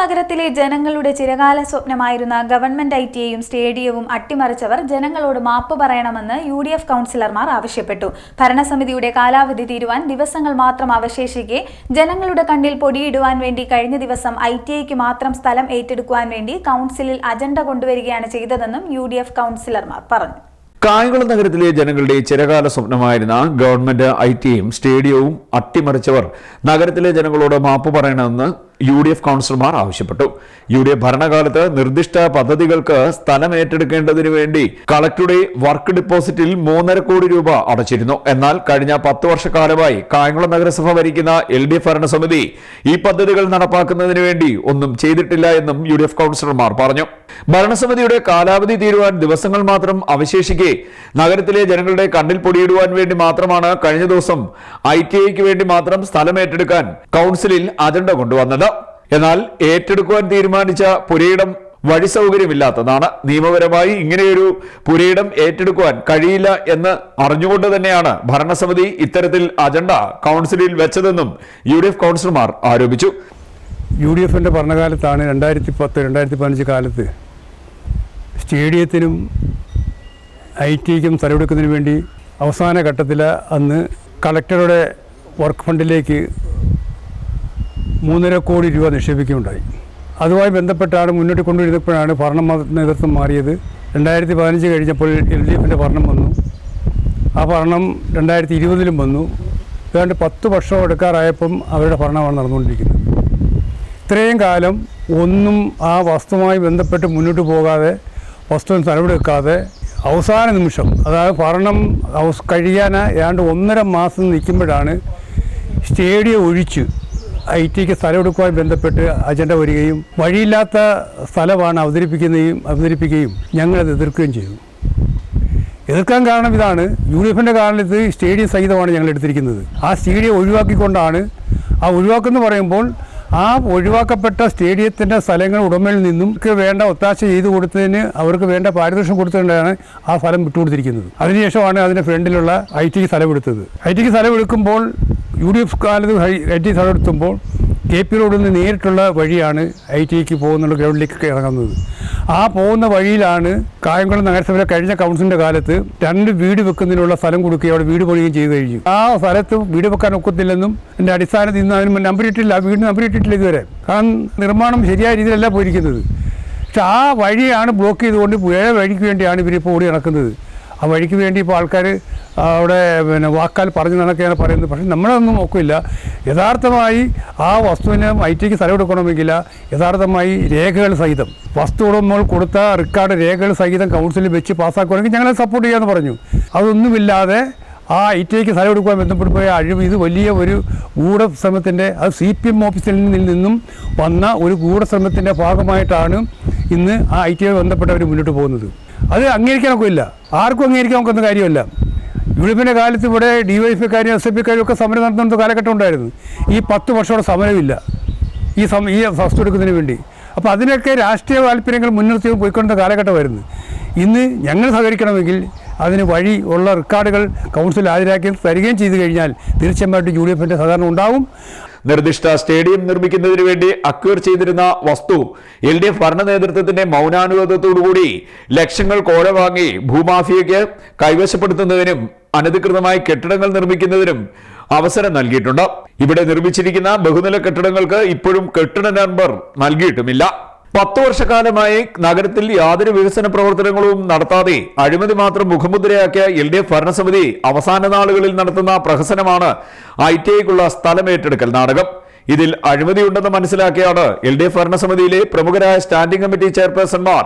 നഗരത്തിലെ ജനങ്ങളുടെ ചിരകാല സ്വപ്നമായിരുന്ന government I ടിയെയും സ്റ്റേഡിയവും അട്ടിമറിച്ചവർ ജനങ്ങളോട് മാപ്പ് പറയണമെന്ന് യു ഡി എഫ് കൗൺസിലർമാർ ആവശ്യപ്പെട്ടു. ഭരണസമിതിയുടെ കാലാവധി തീരുവാൻ ദിവസങ്ങൾ മാത്രം അവശേഷിക്കെ ജനങ്ങളുടെ കണ്ണിൽ പൊടിയിടുവാൻ വേണ്ടി കഴിഞ്ഞ ദിവസം ഐ ടി ഐക്ക് മാത്രം സ്ഥലം ഏറ്റെടുക്കുവാൻ വേണ്ടി കൗൺസിലിൽ അജണ്ട കൊണ്ടുവരികയാണ് ചെയ്തതെന്നും യു ഡി എഫ് കൗൺസിലർമാർ പറഞ്ഞു. കായംകുളം നഗരത്തിലെ ജനങ്ങളുടെ ചിരകാല സ്വപ്നമായിരുന്ന ഗവൺമെന്റ് ഐ ടിയും സ്റ്റേഡിയവും അട്ടിമറിച്ചവർ നഗരത്തിലെ ജനങ്ങളോട് മാപ്പ് പറയണമെന്ന് യു ഡി എഫ് കൗൺസിലർമാർ ആവശ്യപ്പെട്ടു. യു ഡി എഫ് ഭരണകാലത്ത് നിർദ്ദിഷ്ട പദ്ധതികൾക്ക് സ്ഥലം ഏറ്റെടുക്കേണ്ടതിനു വേണ്ടി കളക്ടറുടെ വർക്ക് ഡിപ്പോസിറ്റിൽ മൂന്നര കോടി രൂപ അടച്ചിരുന്നു. എന്നാൽ കഴിഞ്ഞ പത്ത് വർഷക്കാലമായി കായംകുളം നഗരസഭ ഭരിക്കുന്ന എൽ ഡി എഫ് ഭരണസമിതി ഈ പദ്ധതികൾ നടപ്പാക്കുന്നതിന് വേണ്ടി ഒന്നും ചെയ്തിട്ടില്ല എന്നും യു ഡി എഫ് കൗൺസിലർമാർ പറഞ്ഞു. ഭരണസമിതിയുടെ കാലാവധി തീരുവാൻ ദിവസങ്ങൾ മാത്രം അവശേഷിക്കെ നഗരത്തിലെ ജനങ്ങളുടെ കണ്ണിൽ പൊടിയിടുവാൻ വേണ്ടി മാത്രമാണ് കഴിഞ്ഞ ദിവസം ഐ ടി ഐക്ക് വേണ്ടി മാത്രം സ്ഥലം ഏറ്റെടുക്കാൻ കൗൺസിലിൽ അജണ്ട കൊണ്ടുവന്നത്. എന്നാൽ ഏറ്റെടുക്കുവാൻ തീരുമാനിച്ച പുരയിടം വഴി സൗകര്യമില്ലാത്തതാണ് നിയമപരമായി ഇങ്ങനെയൊരു പുരയിടം ഏറ്റെടുക്കുവാൻ കഴിയില്ല എന്ന് അറിഞ്ഞുകൊണ്ട് തന്നെയാണ് ഭരണസമിതി ഇത്തരത്തിൽ അജണ്ട കൗൺസിലിൽ വെച്ചതെന്നും യു ഡി എഫ് കൗൺസിലർമാർ ആരോപിച്ചു. യു ഡി എഫിന്റെ ഭരണകാലത്താണ് രണ്ടായിരത്തി പത്ത് രണ്ടായിരത്തി പതിനഞ്ച് കാലത്ത് സ്റ്റേഡിയത്തിനും ഐ ടിക്കും തലവെടുക്കുന്നതിന് വേണ്ടി അവസാന ഘട്ടത്തിൽ അന്ന് കളക്ടറുടെ വർക്ക് ഫണ്ടിലേക്ക് മൂന്നര കോടി രൂപ നിക്ഷേപിക്കുകയുണ്ടായി. അതുമായി ബന്ധപ്പെട്ടാണ് മുന്നോട്ട് കൊണ്ടുവരുന്നപ്പോഴാണ് ഭരണ നേതൃത്വം മാറിയത്. രണ്ടായിരത്തി പതിനഞ്ച് കഴിഞ്ഞപ്പോൾ എൽ ഡി എഫിന്റെ ഭരണം വന്നു. ആ ഭരണം രണ്ടായിരത്തി ഇരുപതിലും വന്നു. ഏതാണ്ട് പത്ത് വർഷം എടുക്കാറായപ്പം അവരുടെ ഭരണമാണ് നടന്നുകൊണ്ടിരിക്കുന്നത്. ഇത്രയും കാലം ഒന്നും ആ വസ്തുവുമായി ബന്ധപ്പെട്ട് മുന്നോട്ട് പോകാതെ വസ്തുവിന് തലവെടുക്കാതെ അവസാന നിമിഷം അതായത് ഭരണം കഴിയാൻ ഏതാണ്ട് ഒന്നര മാസം നിൽക്കുമ്പോഴാണ് സ്റ്റേഡിയം ഒഴിച്ച് ഐ ടിക്ക് സ്ഥലം എടുക്കുവാൻ ബന്ധപ്പെട്ട് അജണ്ട വരികയും വഴിയില്ലാത്ത സ്ഥലമാണ് അവതരിപ്പിക്കുന്നതും അവതരിപ്പിക്കുകയും ഞങ്ങളത് എതിർക്കുകയും ചെയ്തു. എതിർക്കാൻ കാരണം ഇതാണ്. യു ഡി എഫിന്റെ സ്റ്റേഡിയം സഹിതമാണ് ഞങ്ങൾ എടുത്തിരിക്കുന്നത്. ആ സ്റ്റേഡിയം ഒഴിവാക്കിക്കൊണ്ടാണ് ആ ഒഴിവാക്കെന്ന് പറയുമ്പോൾ ആ ഒഴിവാക്കപ്പെട്ട സ്റ്റേഡിയത്തിന്റെ സ്ഥലങ്ങൾ ഉടമയിൽ നിന്നും വേണ്ട ഒത്താശ ചെയ്തു കൊടുത്തതിന് അവർക്ക് വേണ്ട പാരിതോഷം കൊടുത്തുകൊണ്ടാണ് ആ സ്ഥലം വിട്ടുകൊടുത്തിരിക്കുന്നത്. അതിനുശേഷമാണ് അതിന്റെ ഫ്രണ്ടിലുള്ള ഐ ടിക്ക് സ്ഥലം എടുത്തത് ഐ ടിക്ക് സ്ഥലം എടുക്കുമ്പോൾ യു ഡി എഫ് കാലത്ത് ഐ ടി സ്ഥലം എടുത്തുമ്പോൾ കെ പി റോഡിൽ നിന്ന് നേരിട്ടുള്ള വഴിയാണ് ഐ ടിക്ക് പോകുന്നുള്ള ഗ്രൗണ്ടിലേക്ക് ഇറങ്ങുന്നത് ആ പോകുന്ന വഴിയിലാണ് കായംകുളം നഗരസഭയിലെ കഴിഞ്ഞ കൗൺസിലിന്റെ കാലത്ത് രണ്ട് വീട് വെക്കുന്നതിനുള്ള സ്ഥലം കൊടുക്കുകയും അവിടെ വീട് പണിയുകയും ചെയ്തു കഴിഞ്ഞു. ആ സ്ഥലത്ത് വീട് വെക്കാൻ ഒക്കത്തില്ലെന്നും എന്റെ അടിസ്ഥാനത്തിൽ നിന്ന് അതിന് നമ്പർ ഇട്ടില്ല ആ വീട് നമ്പർ ഇട്ടിട്ടില്ല ഇതുവരെ. കാരണം നിർമ്മാണം ശരിയായ രീതിയിലല്ല പോയിരിക്കുന്നത്. പക്ഷെ ആ വഴിയാണ് ബ്ലോക്ക് ചെയ്തുകൊണ്ട് വേറെ വഴിക്ക് വേണ്ടിയാണ് ഇവരിപ്പോൾ ഓടി നടക്കുന്നത്. ആ വഴിക്ക് വേണ്ടി ഇപ്പോൾ ആൾക്കാർ അവിടെ പിന്നെ വാക്കാൽ പറഞ്ഞു നടക്കുകയാണ് പറയുന്നത്. പക്ഷെ നമ്മളൊന്നും നോക്കില്ല. യഥാർത്ഥമായി ആ വസ്തുവിന് ഐ ടിക്ക് സ്ഥലം എടുക്കണമെങ്കിൽ യഥാർത്ഥമായി രേഖകൾ സഹിതം വസ്തു ഉടമകൾ കൊടുത്ത റെക്കാർഡ് രേഖകൾ സഹിതം കൗൺസിലിൽ വെച്ച് പാസ്സാക്കുകയാണെങ്കിൽ ഞങ്ങളെ സപ്പോർട്ട് ചെയ്യാമെന്ന് പറഞ്ഞു. അതൊന്നുമില്ലാതെ ആ ഐ ടിക്ക് സ്ഥലം എടുക്കുവാൻ ബന്ധപ്പെട്ട് പോയ അഴിവ് ഇത് വലിയ ഒരു ഗൂഢശ്രമത്തിന്റെ അത് സി പി എം ഓഫീസിൽ നിന്നും വന്ന ഒരു ഗൂഢശ്രമത്തിന്റെ ഭാഗമായിട്ടാണ് ഇന്ന് ആ ഐ ടി ഐ ബന്ധപ്പെട്ടവർ മുന്നോട്ട് പോകുന്നത്. അത് അംഗീകരിക്കാൻ ഇല്ല. ആർക്കും അംഗീകരിക്കാൻ ഒക്കുന്ന കാര്യമല്ല. യു ഡി എഫിന്റെ കാലത്ത് ഇവിടെ ഡി വൈ എഫ് കാരും എസ് എഫ് ഐക്കാരും ഒക്കെ സമരം നടത്തുന്ന കാലഘട്ടം ഉണ്ടായിരുന്നു. ഈ പത്ത് വർഷത്തോടെ സമരമില്ല. ഈ സമ ഈ വസ്തു എടുക്കുന്നതിന് വേണ്ടി. അപ്പോൾ അതിനൊക്കെ രാഷ്ട്രീയ താല്പര്യങ്ങൾ മുൻനിർത്തി പോയിക്കൊണ്ട കാലഘട്ടമായിരുന്നു. ഇന്ന് ഞങ്ങൾ സഹകരിക്കണമെങ്കിൽ അതിന് വഴി ഉള്ള റെക്കോർഡുകൾ കൗൺസിൽ ഹാജരാക്കി തരികയും ചെയ്തു കഴിഞ്ഞാൽ തീർച്ചയായിട്ടും യു ഡി എഫിന്റെ സഹകരണം ഉണ്ടാവും. നിർദ്ദിഷ്ട സ്റ്റേഡിയം നിർമ്മിക്കുന്നതിന് വേണ്ടി അക്വയർ ചെയ്തിരുന്ന വസ്തു എൽ ഡി എഫ് ഭരണ നേതൃത്വത്തിന്റെ മൗനാനുവാദത്തോടുകൂടി ലക്ഷങ്ങൾ കോഴ വാങ്ങി ഭൂമാഫിയയ്ക്ക് കൈവശപ്പെടുത്തുന്നതിനും അനധികൃതമായി കെട്ടിടങ്ങൾ നിർമ്മിക്കുന്നതിനും അവസരം നൽകിയിട്ടുണ്ട്. ഇവിടെ നിർമ്മിച്ചിരിക്കുന്ന ബഹുനില കെട്ടിടങ്ങൾക്ക് ഇപ്പോഴും കെട്ടിട നമ്പർ നൽകിയിട്ടുമില്ല. പത്ത് വർഷക്കാലമായി നഗരത്തിൽ യാതൊരു വികസന പ്രവർത്തനങ്ങളും നടത്താതെ അഴിമതി മാത്രം മുഖമുദ്രയാക്കിയ എൽ ഡി എഫ് ഭരണസമിതി അവസാന നാളുകളിൽ നടത്തുന്ന പ്രഹസനമാണ് ഐ ടി ഐക്കുള്ള സ്ഥലമേറ്റെടുക്കൽ നാടകം. ഇതിൽ അഴിമതിയുണ്ടെന്ന് മനസ്സിലാക്കിയാണ് എൽ ഡി എഫ് ഭരണസമിതിയിലെ പ്രമുഖരായ സ്റ്റാൻഡിംഗ് കമ്മിറ്റി ചെയർപേഴ്സൺമാർ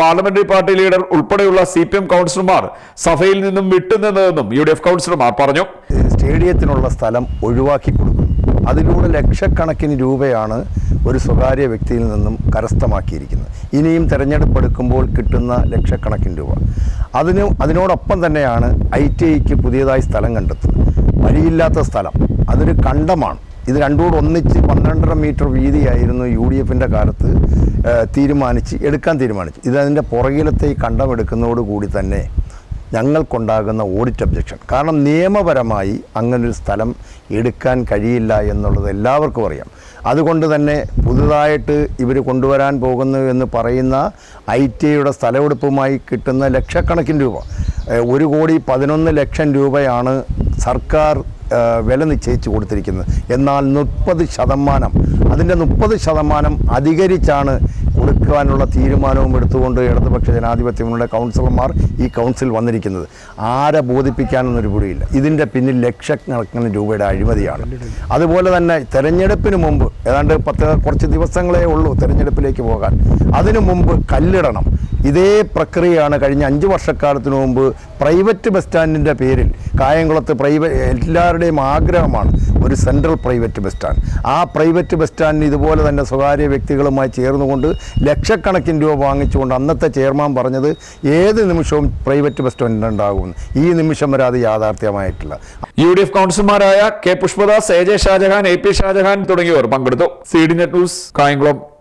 പാർലമെന്ററി പാർട്ടി ലീഡർ ഉൾപ്പെടെയുള്ള സി പി എം കൗൺസിലർമാർ സഭയിൽ നിന്നും വിട്ടുനിന്നതെന്നും യു ഡി എഫ് കൗൺസിലർമാർ പറഞ്ഞു. സ്റ്റേഡിയത്തിനുള്ള സ്ഥലം ഒഴിവാക്കി കൊടുക്കും അതിലൂടെ ലക്ഷക്കണക്കിന് രൂപയാണ് ഒരു സ്വകാര്യ വ്യക്തിയിൽ നിന്നും കരസ്ഥമാക്കിയിരിക്കുന്നത് ഇനിയും തിരഞ്ഞെടുപ്പ് എടുക്കുമ്പോൾ കിട്ടുന്ന ലക്ഷക്കണക്കിന് രൂപ. അതിന് അതിനോടൊപ്പം തന്നെയാണ് ഐ ടി ഐക്ക് പുതിയതായി സ്ഥലം കണ്ടെത്തുന്നത്. വഴിയില്ലാത്ത സ്ഥലം. അതൊരു കണ്ടമാണ്. ഇത് രണ്ടുകൂടെ ഒന്നിച്ച് പന്ത്രണ്ടര മീറ്റർ വീതിയായിരുന്നു യു ഡി എഫിന്റെ കാലത്ത് തീരുമാനിച്ച് എടുക്കാൻ തീരുമാനിച്ചു. ഇതതിന്റെ പുറകിലത്തെ ഈ കണ്ടം എടുക്കുന്നതോടുകൂടി തന്നെ ഞങ്ങൾക്കുണ്ടാകുന്ന ഓഡിറ്റ് ഒബ്ജക്ഷൻ കാരണം നിയമപരമായി അങ്ങനൊരു സ്ഥലം എടുക്കാൻ കഴിയില്ല എന്നുള്ളത് എല്ലാവർക്കും അറിയാം. അതുകൊണ്ട് തന്നെ പുതുതായിട്ട് ഇവർ കൊണ്ടുവരാൻ പോകുന്നു എന്ന് പറയുന്ന ഐ ടി ഐയുടെ സ്ഥലമെടുപ്പുമായി കിട്ടുന്ന ലക്ഷക്കണക്കിന് രൂപ. ഒരു കോടി പതിനൊന്ന് ലക്ഷം രൂപയാണ് സർക്കാർ വില നിശ്ചയിച്ചു കൊടുത്തിരിക്കുന്നത്. എന്നാൽ മുപ്പത് ശതമാനം അതിന്റെ മുപ്പത് ശതമാനം അധികരിച്ചാണ് കൊടുക്കാനുള്ള തീരുമാനവും എടുത്തുകൊണ്ട് ഇടതുപക്ഷ ജനാധിപത്യ മുന്നണിയുടെ കൗൺസിലർമാർ ഈ കൗൺസിൽ വന്നിരിക്കുന്നത്. ആരെ ബോധിപ്പിക്കാനൊന്നൊരു പിടിയില്ല. ഇതിന്റെ പിന്നിൽ ലക്ഷക്കണക്കിന് രൂപയുടെ അഴിമതിയാണ്. അതുപോലെ തന്നെ തെരഞ്ഞെടുപ്പിന് മുമ്പ് ഏതാണ്ട് പത്ത് കുറച്ച് ദിവസങ്ങളേ ഉള്ളൂ തെരഞ്ഞെടുപ്പിലേക്ക് പോകാൻ. അതിനു മുമ്പ് കല്ലിടണം. ഇതേ പ്രക്രിയയാണ് കഴിഞ്ഞ അഞ്ച് വർഷക്കാലത്തിന് മുമ്പ് പ്രൈവറ്റ് ബസ് സ്റ്റാൻഡിന്റെ പേരിൽ കായംകുളത്ത് പ്രൈവറ്റ് എല്ലാവരുടെയും ആഗ്രഹമാണ് ഒരു സെൻട്രൽ പ്രൈവറ്റ് ബസ് സ്റ്റാൻഡ്. ആ പ്രൈവറ്റ് ബസ് സ്റ്റാൻഡിന് ഇതുപോലെ തന്നെ സ്വകാര്യ വ്യക്തികളുമായി ചേർന്നുകൊണ്ട് ലക്ഷക്കണക്കിന് രൂപ വാങ്ങിച്ചുകൊണ്ട് അന്നത്തെ ചെയർമാൻ പറഞ്ഞത് ഏത് നിമിഷവും പ്രൈവറ്റ് ബസ് സ്റ്റാൻഡ് ഉണ്ടാകും. ഈ നിമിഷം വരെ അത് യാഥാർത്ഥ്യമായിട്ടില്ല. യു ഡി എഫ് കൗൺസിലർമാരായ K Pushpadas A J Shajahan A P Shajahan തുടങ്ങിയവർ പങ്കെടുത്തു. C D net news Kayamkulam.